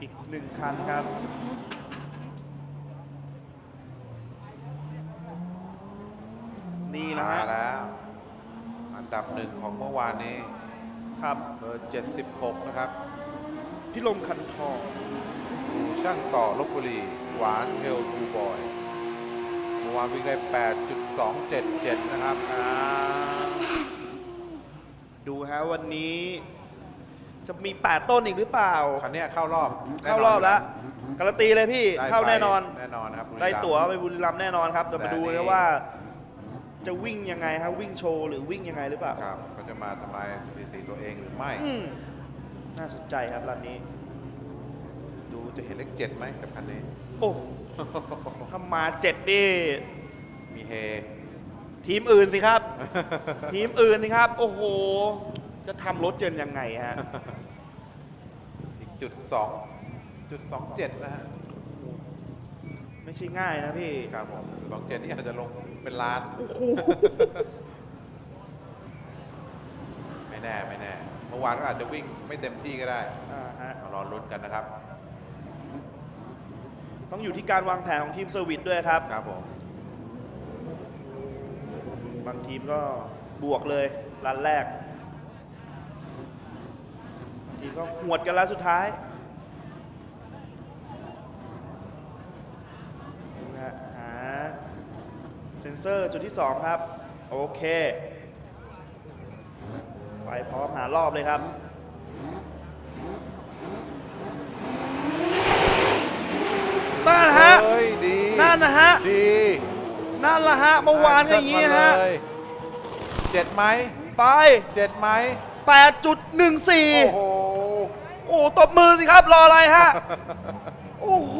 อีกหนึ่งคันครับ นี่นะมาฮะแล้ว อันดับหนึ่งของเมื่อวานนี้ครับเบอร์ 76 นะครับพี่ลมคันทองดูช่างต่อลบบุรี หวานเฮลทูบอยเมื่อวานวิ่งได้ 8.277 นะครับอ่าดูฮะวันนี้ จะมี 8 ต้นอีกหรือเปล่า คันเนี้ยเข้ารอบเข้ารอบแล้วการันตีเลยพี่ได้เข้าแน่นอนไปแน่นอนนะครับบุรีได้รัมย์ตั๋วไปบุรีรัมย์แน่นอนครับจะมาดูแต่นี่นะว่า จะวิ่งยังไงฮะวิ่งโชว์หรือวิ่งยังไงหรือเปล่าครับเขาจะมาทำลายสถิติตัวเองหรือไม่ อืมน่าสนใจครับร้านนี้ ดูจะเห็นเลขเจ็ดไหมกับคันนี้ โอ้ถ้ามาเจ็ดนี่มีเฮ ทีมอื่นสิครับ ทีมอื่นสิครับ โอ้โห จะทำรถเจนยังไงฮะอีก จุดสองจุดสองเจ็ดนะฮะไม่ใช่ง่ายนะพี่ ครับผมสองเจ็ดนี่อาจจะลงเป็นล้าน โอ้โห ไม่แน่ไม่แน่ เมื่อวานก็อาจจะวิ่งไม่เต็มที่ก็ได้อ่าฮะมารอลุ้นกันนะครับ ต้องอยู่ที่การวางแผนของทีมเซอร์วิสด้วยครับ ครับผม บางทีมก็บวกเลยรันแรกบาง ทีมก็หวดกันแล้วสุดท้ายนะฮะหาเซนเซอร์จุดที่ 2 ครับ โอเค ไปพร้อมหารอบเลยครับนั่นฮะ เฮ้ยดีนั่นนะฮะ ดีนั่นละฮะเมื่อวานก็อย่างนี้ฮะเชิดมเลยเจ็ดไหมไป เจ็ดไหม8.14 โอ้โห โอ้ตบมือสิครับ รออะไรฮะ โอ้โห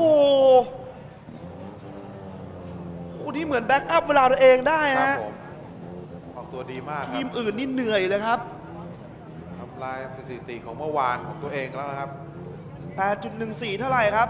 โอ้นี่เหมือนแบ็กอัพเวลาตัวเองได้ครับฮะผมออกตัวดีมากคทีรัมบอื่นนี่เหนื่อยเลยครับ ทำลายสถิติของเมื่อวานของตัวเองแล้วนะครับ8.14 เท่าไหร่ครับ